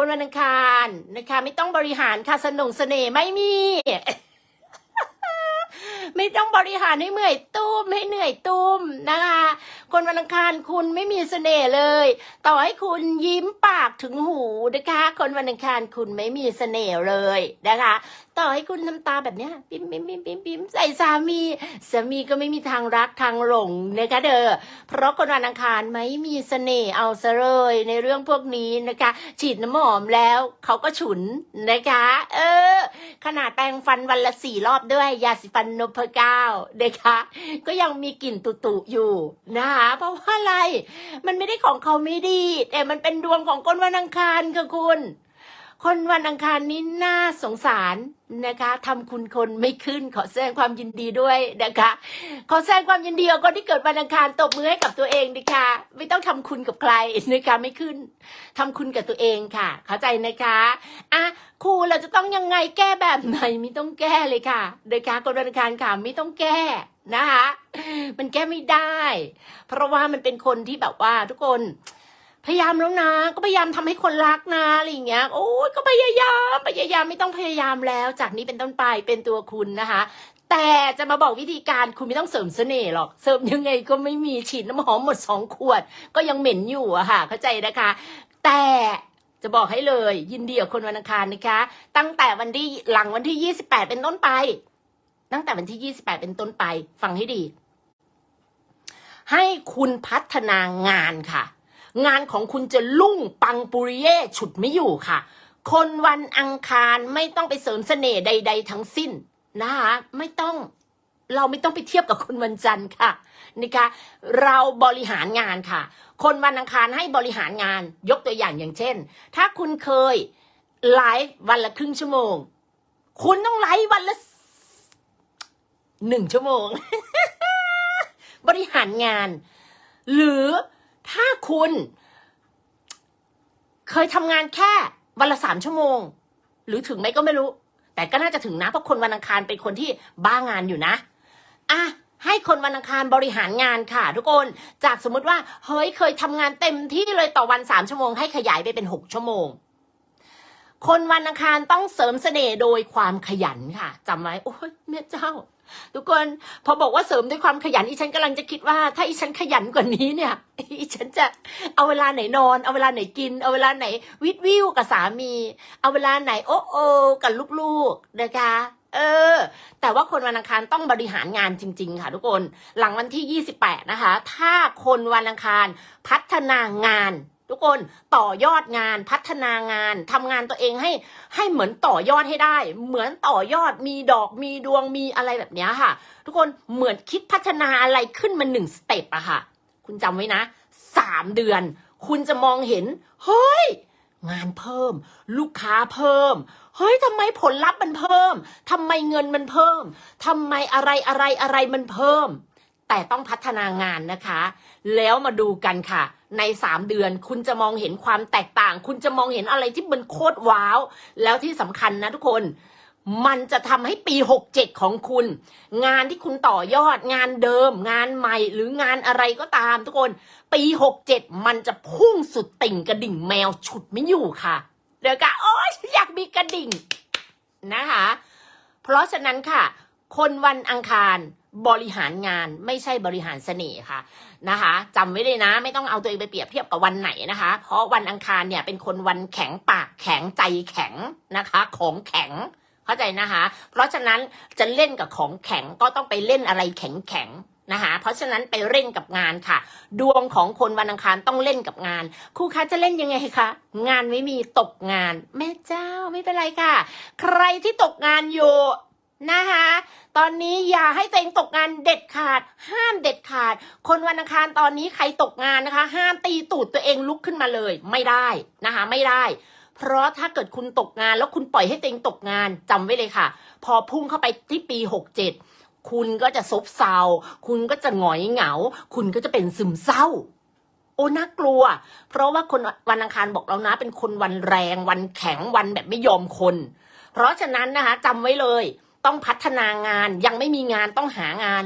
คนวันอังคารนะคะ ไม่ต้องบริหารค่ะสนุงเสน่ห์ไม่มี ไม่ต้องบริหารให้เมื่อยตุ้มให้เหนื่อยตุ้มนะคะ คนวันอังคารคุณไม่มีเสน่ห์เลย ต่อให้คุณยิ้มปากถึงหูนะคะ คนวันอังคารคุณไม่มีเสน่ห์เลยนะคะ ต่อให้คุณทำตาแบบเนี้ยปิ๊มปิ๊มปิ๊มปิ๊มปิ๊มใส่สามีสามีก็ไม่มีทางรักทางหลงนะคะเด้อเพราะคนวันอังคารไม่มีเสน่ห์เอาซะเลยในเรื่องพวกนี้นะคะ ฉีดน้ำหอมแล้วเขาก็ฉุนนะคะ เออ ขนาดแปรงฟันวันละสี่รอบด้วยยาสีฟันนพเก้านะคะ ก็ยังมีกลิ่นตุๆอยู่นะคะเพราะว่าอะไร มันไม่ได้ของเขาไม่ดี แต่มันเป็นดวงของคนวันอังคารค่ะคุณ คนวันอังคารนี้น่าสงสารนะคะทำคุณคนไม่ขึ้นขอแสดงความยินดีด้วยนะคะ ขอแสดงความยินดีกับคนที่เกิดวันอังคารตบมือให้กับตัวเองดิค่ะไม่ต้องทำคุณกับใครนะคะไม่ขึ้นทำคุณกับตัวเองค่ะ เข้าใจนะคะอะครูเราจะต้องยังไงแก้แบบไหนไม่ต้องแก้เลยค่ะนะคะคนวันอังคารค่ะไม่ต้องแก้นะคะมันแก้ไม่ได้ เพราะว่ามันเป็นคนที่แบบว่าทุกคน พยายามแล้วนะ ก็พยายามทำให้คนรักนะอะไรอย่างเงี้ย โอ้ยก็พยายามพยายามไม่ต้องพยายามแล้ว จากนี้เป็นต้นไปเป็นตัวคุณนะคะ แต่จะมาบอกวิธีการคุณไม่ต้องเสริมเสน่ห์หรอกเสริมยังไงก็ไม่มีฉีดน้ำหอมหมดสองขวด ก็ยังเหม็นอยู่อะค่ะ เข้าใจนะคะ แต่จะบอกให้เลยยินดีกับคนวันอังคารนะคะ ตั้งแต่วันที่หลังวันที่ยี่สิบแปดเป็นต้นไป ตั้งแต่วันที่ยี่สิบแปดเป็นต้นไป ฟังให้ดี ให้คุณพัฒนางานค่ะ งานของคุณจะลุ่งปังปุริเย่ฉุดไม่อยู่ค่ะ คนวันอังคารไม่ต้องไปเสริมเสน่ห์ใด ๆ ทั้งสิ้นนะคะไม่ต้องเราไม่ต้องไปเทียบกับคนวันจันทร์ค่ะนะคะเราบริหารงานค่ะ คนวันอังคารให้บริหารงานยกตัวอย่างอย่างเช่น ถ้าคุณเคยไลฟ์วันละครึ่งชั่วโมง คุณต้องไลฟ์วันละหนึ่งชั่วโมง บริหารงาน หรือ ถ้าคุณ เคยทำงานแค่วันละสามชั่วโมง หรือถึงไหมก็ไม่รู้ แต่ก็น่าจะถึงนะเพราะคนวันอังคารเป็นคนที่บ้างานอยู่นะอะให้คนวันอังคารบริหารงานค่ะ ทุกคน จากสมมติว่าเฮ้ยเคยทำงานเต็มที่เลยต่อวันสามชั่วโมงให้ขยายไปเป็นหกชั่วโมง คนวันอังคารต้องเสริมเสน่ห์โดยความขยันค่ะจำไว้โอ้ยแม่เจ้า ทุกคนพอบอกว่าเสริมด้วยความขยันอีฉันกำลังจะคิดว่า ถ้าอีฉันขยันกว่านี้เนี่ย อีฉันจะเอาเวลาไหนนอน เอาเวลาไหนกิน เอาเวลาไหนวิดวิวกับสามี เอาเวลาไหนโอ้โอกับลูกๆนะคะเออ แต่ว่าคนวันอังคารต้องบริหารงานจริง ๆ ค่ะ ทุกคน หลังวันที่ 28 นะคะ ถ้าคนวันอังคารพัฒนางาน ทุกคนต่อยอดงานพัฒนางานทำงานตัวเองให้ให้เหมือนต่อยอดให้ได้ เหมือนต่อยอดมีดอกมีดวงมีอะไรแบบนี้ค่ะ ทุกคนเหมือนคิดพัฒนาอะไรขึ้นมาหนึ่งสเต็ปอะค่ะ คุณจำไว้นะสามเดือน คุณจะมองเห็นเฮ้ยงานเพิ่ม ลูกค้าเพิ่มเฮ้ยทำไมผลลัพธ์มันเพิ่มทำไมเงินมันเพิ่มทำไมอะไรอะไรอะไรมันเพิ่ม แต่ต้องพัฒนางานนะคะ แล้วมาดูกันค่ะ ในสามเดือน คุณจะมองเห็นความแตกต่าง คุณจะมองเห็นอะไรที่มันโคตรว้าว แล้วที่สำคัญนะทุกคนมันจะทำให้ปี 67 ของคุณ งานที่คุณต่อยอดงานเดิม งานใหม่หรืองานอะไรก็ตามทุกคน ปี 67 มันจะพุ่งสุดติ่งกระดิ่งแมวฉุดไม่อยู่ค่ะ เดี๋ยวกันโอ๊ยอยากมีกระดิ่งนะคะ เพราะฉะนั้นค่ะ คนวันอังคาร บริหารงานไม่ใช่บริหารเสน่ห์ค่ะนะคะจำไว้เลยนะ ไม่ต้องเอาตัวเองไปเปรียบเทียบกับวันไหนนะคะ เพราะวันอังคารเนี่ยเป็นคนวันแข็งปากแข็งใจแข็งนะคะ ของแข็งเข้าใจนะคะ เพราะฉะนั้นจะเล่นกับของแข็งก็ต้องไปเล่นอะไรแข็งแข็งนะคะเพราะฉะนั้นไปเล่นกับงานค่ะ ดวงของคนวันอังคารต้องเล่นกับงานครูคะจะเล่นยังไงคะงานไม่มีตกงาน แม่เจ้าไม่เป็นไรค่ะ ใครที่ตกงานอยู่ นะคะ ตอนนี้อย่าให้ตัวเองตกงานเด็ดขาด ห้ามเด็ดขาด คนวันอังคารตอนนี้ใครตกงานนะคะ ห้ามตีตูดตัวเองลุกขึ้นมาเลย ไม่ได้นะคะ ไม่ได้ เพราะถ้าเกิดคุณตกงาน แล้วคุณปล่อยให้ตัวเองตกงานจำไว้เลยค่ะ พอพุ่งเข้าไปที่ปี67คุณก็จะซบเซา คุณก็จะหงอยเหงา คุณก็จะเป็นซึมเศร้า โอ้น่ากลัว เพราะว่าคนวันอังคารบอกเรานะ เป็นคนวันแรง วันแข็งวันแบบไม่ยอมคน เพราะฉะนั้นนะคะจำไว้เลย ต้องพัฒนางานยังไม่มีงานต้องหางาน